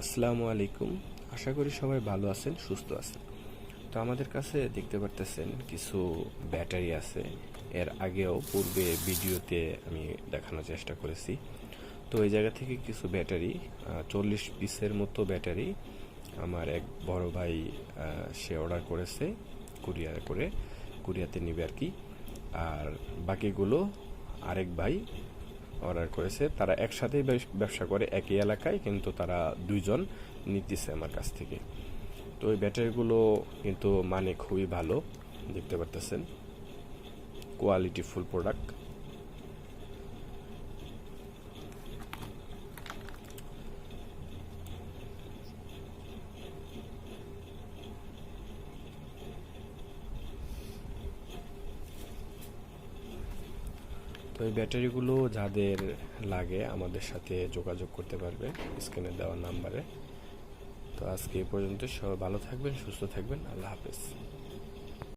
আসসালামু আলাইকুম। আশা করি সবাই ভালো আছেন, সুস্থ আছেন। তো আমাদের কাছে দেখতে পারতেছেন কিছু ব্যাটারি আছে। এর আগেও পূর্বে ভিডিওতে আমি দেখানোর চেষ্টা করেছি। তো এই জায়গা থেকে কিছু ব্যাটারি চল্লিশ পিসের মতো ব্যাটারি আমার এক বড় ভাই সে অর্ডার করেছে কুরিয়ার করে, কুরিয়াতে নিবে আর কি। আর বাকিগুলো আরেক ভাই অর্ডার করেছে। তারা একসাথেই ব্যবসা করে একই এলাকায়, কিন্তু তারা দুইজন নিতেছে আমার কাছ থেকে। তো ওই ব্যাটারিগুলো কিন্তু মানে খুবই ভালো, দেখতে পারতেছেন। Quality full product. তো এই ব্যাটারিগুলো যাদের লাগে আমাদের সাথে যোগাযোগ করতে পারবে, স্ক্রিনে দেওয়া নাম্বারে। তো আজকে এ পর্যন্ত সবাই ভালো থাকবেন, সুস্থ থাকবেন। আল্লাহ হাফেজ।